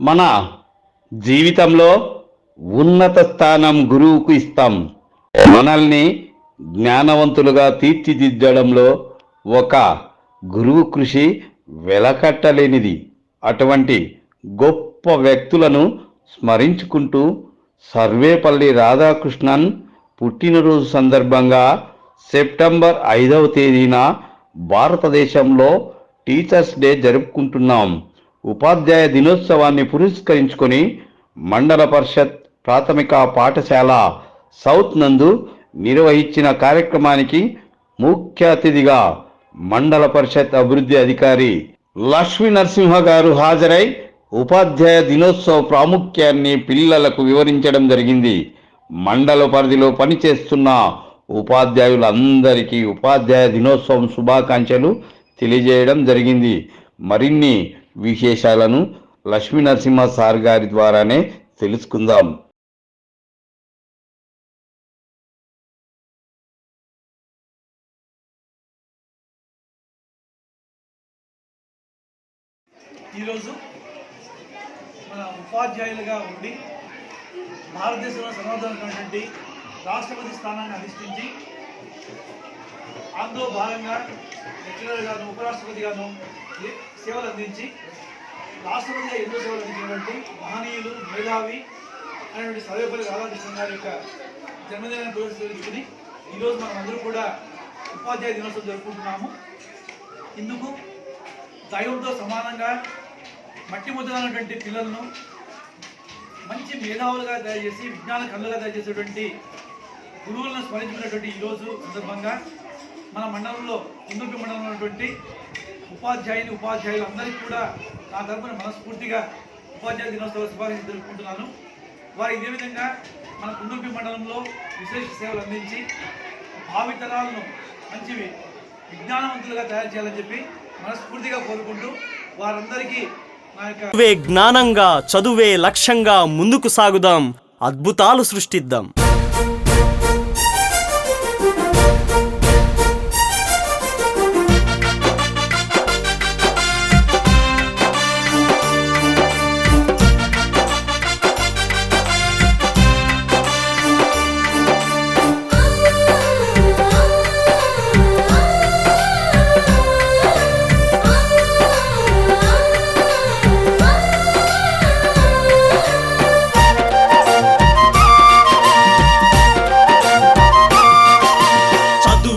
మన జీవితంలో ఉన్నత స్థానం గురువుకు ఇస్తాం. మనల్ని జ్ఞానవంతులుగా తీర్చిదిద్దడంలో ఒక గురువు కృషి వెలకట్టలేనిది. అటువంటి గొప్ప వ్యక్తులను స్మరించుకుంటూ సర్వేపల్లి రాధాకృష్ణన్ పుట్టినరోజు సందర్భంగా సెప్టెంబర్ ఐదవ తేదీన భారతదేశంలో టీచర్స్ డే జరుపుకుంటున్నాం. ఉపాధ్యాయ దినోత్సవాన్ని పురస్కరించుకొని మండల పరిషత్ ప్రాథమిక పాఠశాల సౌత్ నందు నిర్వహించిన కార్యక్రమానికి ముఖ్య అతిథిగా మండల పరిషత్ అభివృద్ధి అధికారి లక్ష్మీ నరసింహ గారు హాజరై ఉపాధ్యాయ దినోత్సవ ప్రాముఖ్యాన్ని పిల్లలకు వివరించడం జరిగింది. మండల పరిధిలో పనిచేస్తున్న ఉపాధ్యాయులందరికీ ఉపాధ్యాయ దినోత్సవం శుభాకాంక్షలు తెలియజేయడం జరిగింది. మరిన్ని విశేషాలను లక్ష్మీ నరసింహ సార్ గారి ద్వారానే తెలుసుకుందాం. ఈరోజు మన ఉపాధ్యాయులుగా ఉండి భారతదేశంలో సర్వోత్తమైనటువంటి రాష్ట్రపతి స్థానాన్ని అధిష్ఠించి అందులో భాగంగా లెక్చరర్ గారు ఉపరాష్ట్రపతి గారు సేవలు అందించి రాష్ట్రపతిగా ఎన్నో సేవలు అందించినటువంటి మహనీయులు మేధావి అనేటువంటి సర్వేపల్లి రాధాకృష్ణ గారి యొక్క జన్మదినాన్ని పురస్కరించుకుని ఈరోజు మనం అందరూ కూడా ఉపాధ్యాయ దినోత్సవం జరుపుకుంటున్నాము. ఇందుకు దైవంతో సమానంగా మట్టి ముద్దలైనటువంటి పిల్లలను మంచి మేధావులుగా తయారు చేసి విజ్ఞాన కళ్ళుగా తయారు చేసేటువంటి గురువులను స్మరించుకున్నటువంటి ఈరోజు సందర్భంగా మన మండలంలో ఇందుకు మండలంలో ఉన్నటువంటి ఉపాధ్యాయుని ఉపాధ్యాయులు అందరికీ కూడా నా తరపున మనస్ఫూర్తిగా ఉపాధ్యాయ దినోత్సవ శుభాకాంక్షలు తెలుపుకుంటున్నాను. వారు ఇదే విధంగా మన కుందుర్పి మండలంలో విశేష సేవలు అందించి భావితరాలను మంచివి విజ్ఞానవంతులుగా తయారు చేయాలని చెప్పి మనస్ఫూర్తిగా కోరుకుంటూ వారందరికీ నా యొక్క చదువే జ్ఞానంగా చదువే లక్ష్యంగా ముందుకు సాగుదాం. అద్భుతాలు సృష్టిద్దాం.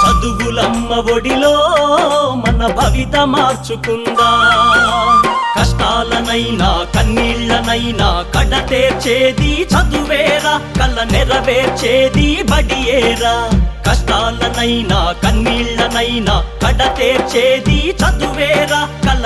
చదువులమ్మ ఒడిలో మన భవిత మార్చుకుందా? కష్టాలనైనా కన్నీళ్ళనైనా కడతేర్చేది చదువేరా కళ్ళ నెరవేర్చేది బడియేరా? కష్టాలనైనా కన్నీళ్ళనైనా కడతేర్చేది తీర్చేది చదువే